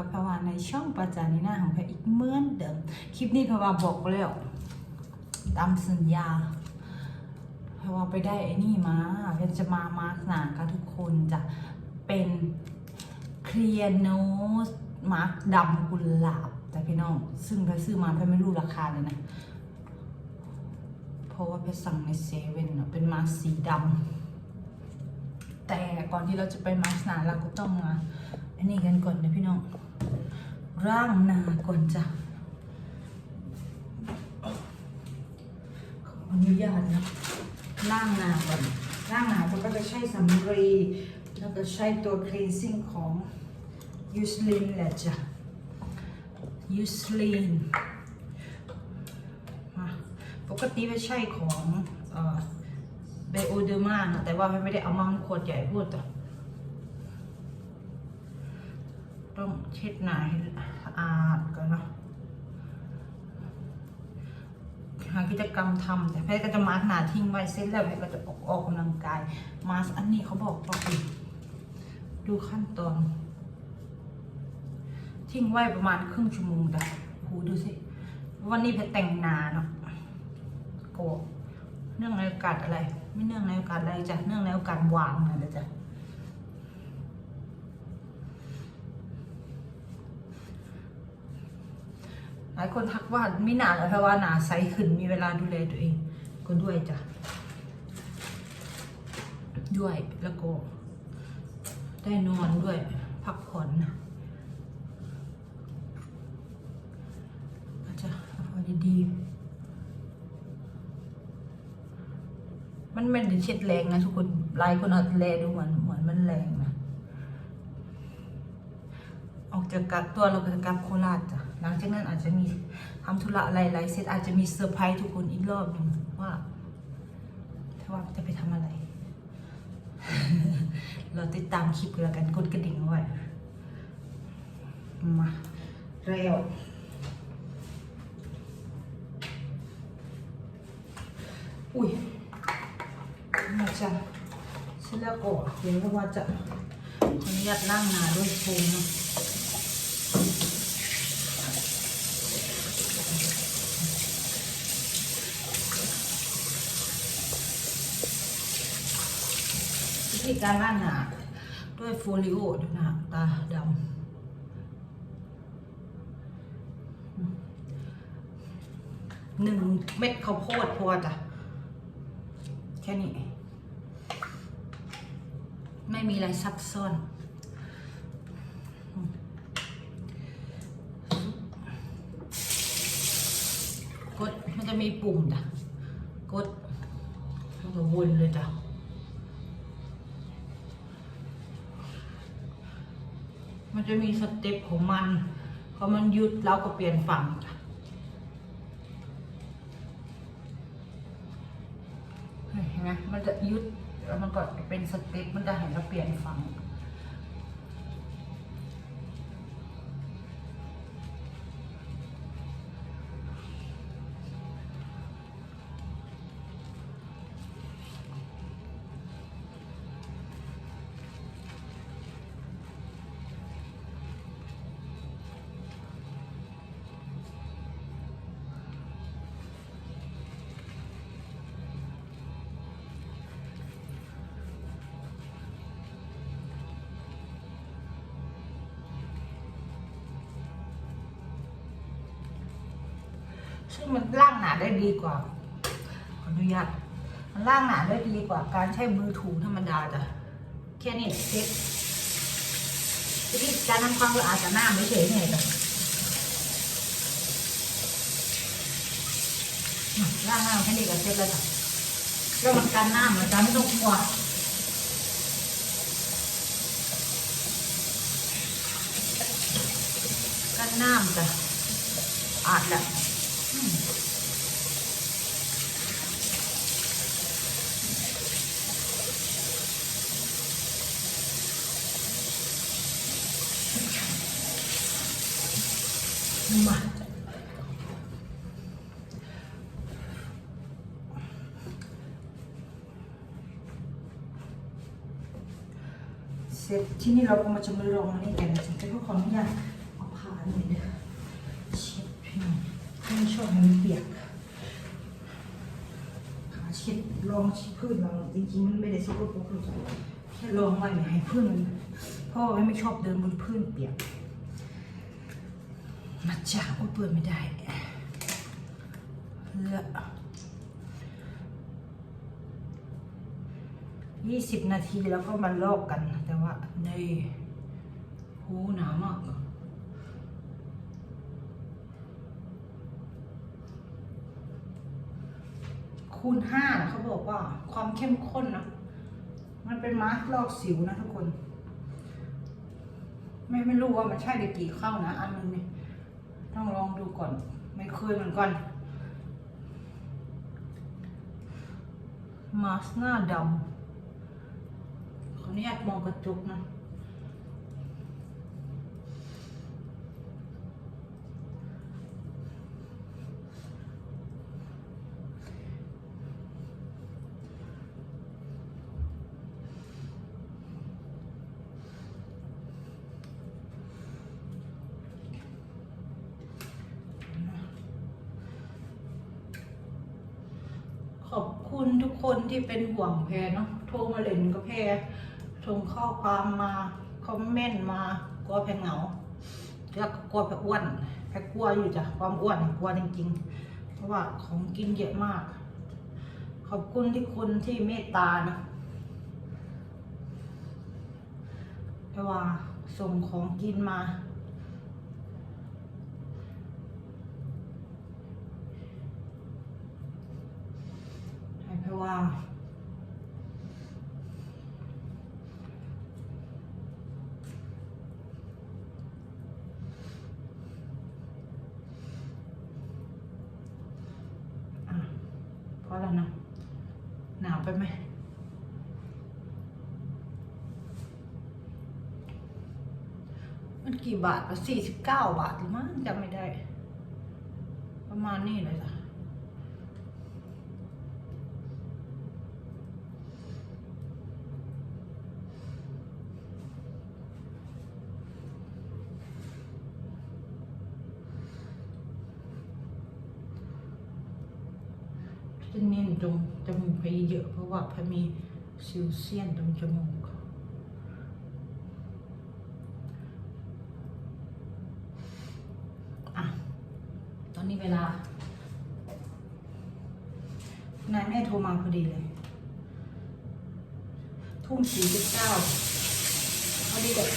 กับพรวาในช่องประจานีหน้าของพระอีกเหมือนเดิม คลิปนี้พระวาบอกแล้วตามสัญญาพระวาไปได้ไอ้นี่มาพรจะมามาร์กหนาค่ะทุกคนจะเป็นเคลียร์โนสมาร์กดำกุหลาบแต่พี่น้อง ซึ่งแพรซื้อมาแพรไม่รู้ราคาเลยนะ เพราะว่าแพรสั่งในเซเว่นเป็นมาร์กสีดำแต่ก่อนที่เราจะไปมาสนาเราก็ต้องมาอันนี้กันก่อนนะพี่น้อง ร่างนาก่อนจ้ะขออนุญาตนะร่างนาก่อนร่างนาเราก็จะใช้สำลีแล้วก็ใช้ตัว cleansing ของยูสลินแหละจ้ะยูสลินปกติไปใช้ของเบโอเดอร์มานะแต่ว่าไม่ได้เอามาขวดใหญ่พูดต่อต้องเช็ดหน้าให้สะอาดก่อนเนาะหา กิจกรรมทำแต่แพทย์ก็จะมาร์กหนาทิ้งไว้เสร็จแล้วแพทย์ก็จะออกออกกำลังกาย มาสอันนี้เขาบอกว่าอีกดูขั้นตอน ทิ้งไว้ประมาณครึ่งชั่วโมงแต่โหดูสิ วันนี้แพทย์แต่งหนาเนาะโกเนื่องในโอกาสอะไร ไม่เนื่องในโอกาสอะไรจ้ะเนื่องในโอกาสวางนั่นแหละจ้ะห ลายคนทักว่าไม่หนาเลยเพราะว่าหนาใสขึ้นมีเวลาดูแลตัวเองก็ด้วยจ้ะด้วยแล้วก็ ได้นอนด้วย พักผ่อนนะจะพอดีๆมันไม่ได้เช็ดแรงนะทุกคนหลายคนอาจจะแลดูเหมือนเหมือนมันแรงนะ ออกจากกักตัวเราก็จะกลับโคราชจ้ะ หลังจากนั้นอาจจะมีทำธุระอะไรๆเสร็จอาจจะมีเซอร์ไพรส์ทุกคนอีกรอบหนึ่งว่าถ้าว่าจะไปทำอะไร เราติดตามคลิปกันแล้วกันกดกระดิ่งไว้มาเร็วอุ้ยมาจ้ะเสร็จแล้วก็เดี๋ยวว่าจะขออนุญาตล้างหนาด้วยโฟมนะิการล้าหนาด้วยโฟลิโอด้วยนะตาดำหนึ่งเม็ดข้าวโพดพอจ้ะ แค่นี้ ไม่มีอะไรซับซ้อนกดมันจะมีปุ่มจ้ะ กดมันก็วนเลยจ้ะ มันจะมีสเต็ปของมันพอมันหยุดเราก็เปลี่ยนฝั่งเห็นไหมมันจะยุดแล้วมันก็เป็นสเต็ปมันจะเห็นเราเปลี่ยนฝั่ง ซึ่งมันล่างหนาได้ดีกว่าขออนุญาตมันล่างหนาได้ดีกว่าการใช้มือถูธรรมดาจ้ะแค่นี้เซ็ตวิธีการทำความสะอาดแต่หน้าไม่เฉยเนี่ยจ้ะล่างหน้าแค่นี้ก็เซ็ตแล้วจ้ะแล้วมันกันหน้ามือนกันไม่ต้องกลัวกันน้ามันจ้ะอาดแหละอืมมาเส ร็จ ที่นี่เราก็มาจะมาลองอันนี้กันนะฉันก็ขออนุญาตเอาผ้าหน่อยเด้อเช็ดพี่น้องไม่ชอบให้มันเปียกขาเช็ดลองช็ดพื้นเราจริงๆมันไม่ได้สกปรกหรอกแค่ลองไว้ให้พื้นมันเพราะว่าไม่ชอบเดินบนพื้นเปียกมาจากว่าเปิดไม่ได้เลือก ยี่สิบนาทีแล้วก็มาลอกกัน แต่ว่าในหูหนาวมากคูณห้านะเขาบอกว่าความเข้มข้นนะ มันเป็นมาสก์ลอกสิวนะทุกคน ไม่ไม่รู้ว่ามันใช่หรือกี่เข้านะ อันนึงเนี่ยต้องลองดูก่อน ไม่เคยเหมือนกันมาสก์หน้าดำ ออนุญาตมองกระจกนะขอบคุณทุกคนที่เป็นห่วงแพรเนาะโทรมาเล่นกับแพร ส่งข้อความมาคอมเมนต์มากลัวแพรเหงาแล้วก็กลัวแพรอ้วนแพรกลัวอยู่จ้ะความอ้วนกลัวจริงๆ เพราะว่าของกินเยอะมาก ขอบคุณที่คุณที่เมตตานะเพราะว่าส่งของกินมา ให้เพรว่า อะพอแล้วนะ หนาวไปไหม มันกี่บาทสี่สิบเก้าบาทหรือมั้งจำไม่ได้ ประมาณนี้เลยจ้ะจะเน้นตรงจมูกไปเยอะเพราะว่าพอมีซิวเซียนตรงจมูก อะ ตอนนี้เวลานายแม่โทรมาพอดีเลย ทุ่มสี่สิบเก้าพอดีเลย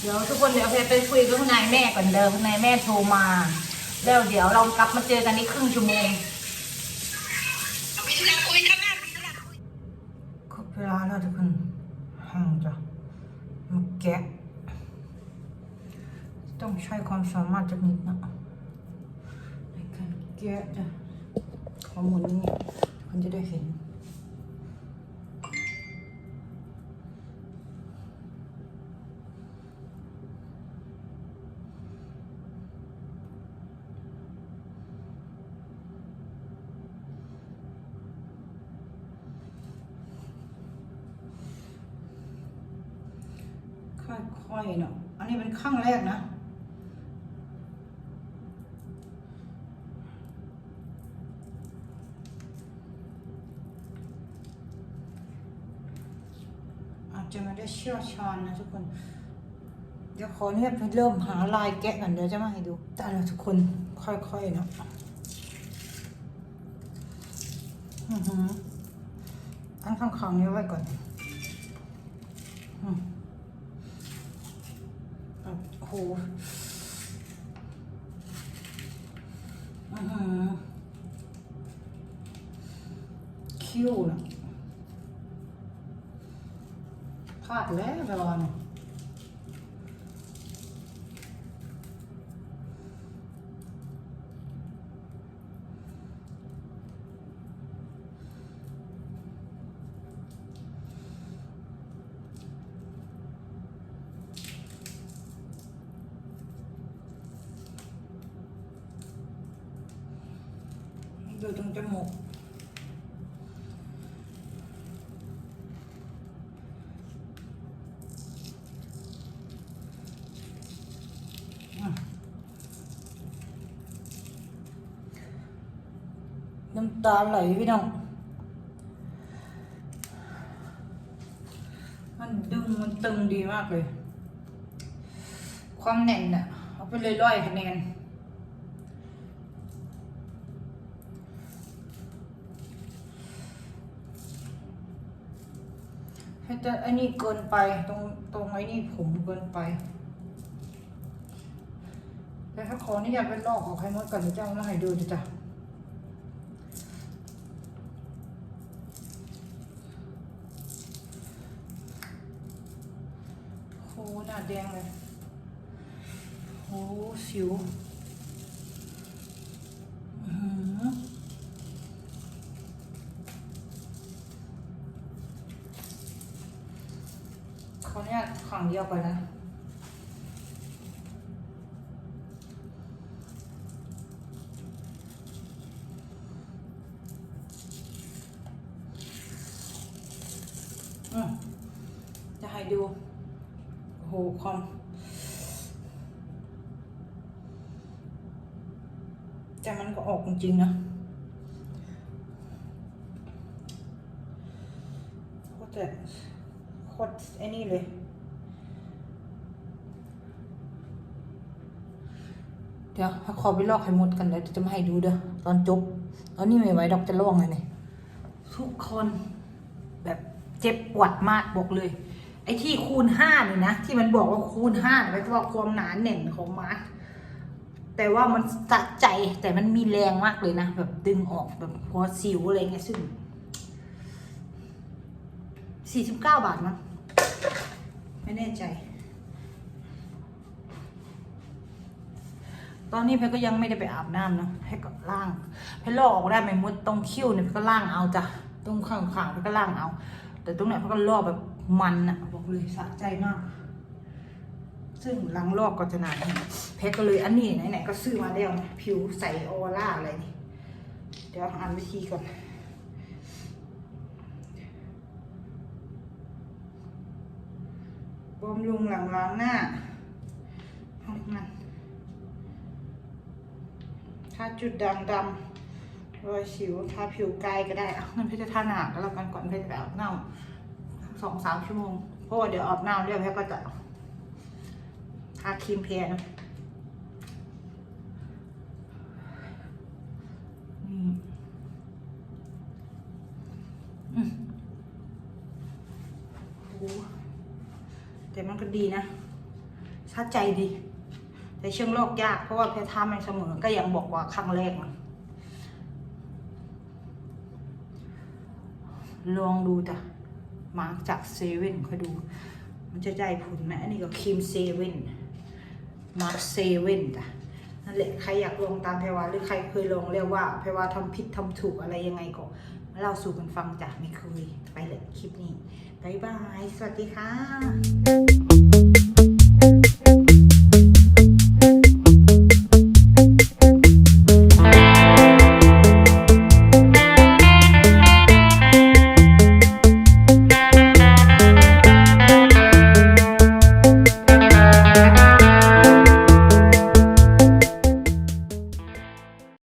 เดี๋ยวทุกคนเดี๋ยวเพไปคุยกับคุณนายแม่ก่อนเดิมคุณนายแม่โทรมา แล้วเดี๋ยวเรากลับมาเจอกันในครึ่งชั่วโมงมีธุระคุยข้างหน้ามีธุระคุยครบเวลาแล้วทุกคนห่างจ้ะมาแกะ ต้องใช้ความสามารถจักนิดนะในการแกะจ้ะข้อมูลนี้คนจะได้เห็นค่อยๆเนาะ อันนี้เป็นขั้งแรกนะ อาจจะไม่ได้ เชี่ยวชาญนะทุกคน เดี๋ยวขอเนี่ยไปเริ่มหาลายแกะกันเดี๋ยวจะมาให้ดูแต่ละทุกคนค่อยๆเนาะอือหืออันข้างๆนี้ไว้ก่อนอืมโอ้โหอื้อหือคิ้วนะ พลาดแล้วรอนดูตรงจมูกำ ตาไหลพี่น้อง มันดึงมันตึงดีมากเลย ความแน่นน่ะเอาไปเลยร้อยคะแนนแต่อันนี้เกินไปตรงตรงไอ้นี่ผมเกินไป แต่ถ้าขออนี่อยากเป็นลอกของใครมดกันเจ้าแล้วให้ดูดิจ้ะ โหหน้าแดงเลยโหสิวอื้อหือเขาเนี่ยขังเดียวกันนะอืมจะให้ดู โหคอมแต่มันก็ออกจริงๆนะโคตรโคตรไอ้นี่เลยเดี๋ยวขอไปลอกไข่มดกันแล้วเดี๋ยจะมาให้ดูเด้อตอนจบตอนนี้ไม่ไหวดอกจะลอกเลยนี่ทุกคนแบบเจ็บปวดมากบอกเลย อ้ที่คูณห้าเนี่ยนะที่มันบอกว่าคูณห้าหมายความว่าความหนาแน่นของมาร์คแต่ว่ามันสะใจแต่มันมีแรงมากเลยนะแบบดึงออกแบบหัวสิวอะไรเงี้ยซึ่งสี่สิบเก้าบาทมั้งไม่แน่ใจ ตอนนี้เพก็ยังไม่ได้ไปอาบน้ำนะเพชรก็ล่าง เพลอกออกได้ไหมมดตรงคิ้วเนี่ยเพก็ล่างเอาจ้ะตรงข้างๆเพก็ล่างเอา แต่ตรงไหนเพก็ลอกแบบ มันอะบอกเลยสะใจมาก ซึ่งหลังลอกก็จะนานเพชรก็เลยอันนี้ไหนๆก็ซื้อมาแล้วนะผิวใสออร่าอะไรนี่ เดี๋ยวอ่านวิธีก่อนบำรุงหลังล้างหน้าเอานั่นทาจุดด่างดำรอยสิวทาผิวกายก็ได้เอางั้นพี่จะทาหนาก็แล้วกันก่อนพี่จะไปอาบน้ำ สองสามชั่วโมง เพราะว่าเดี๋ยวอาบน้ำเรียบพี่ก็จะทาครีมเพนะแต่มันก็ดีนะชัดใจดี แต่เชื่องโลกยาก เพราะว่าเพชรทำมันเสมอก็ยังบอกว่าครั้งแรกนะลองดูจ้ะ มาร์กจากเซเว่นค่อยดู มันจะได้ผลไหมอันนี้ก็ครีมเซเว่นมาร์กเซเว่นจ้ะนั่นแหละใครอยากลองตามแพรวาหรือใครเคยลองเรียกว่าแพรวาทำผิดทำถูกอะไรยังไงก็เล่าสู่กันฟังจ้ะไม่เคยไปเลยคลิปนี้บายบาย สวัสดีค่ะ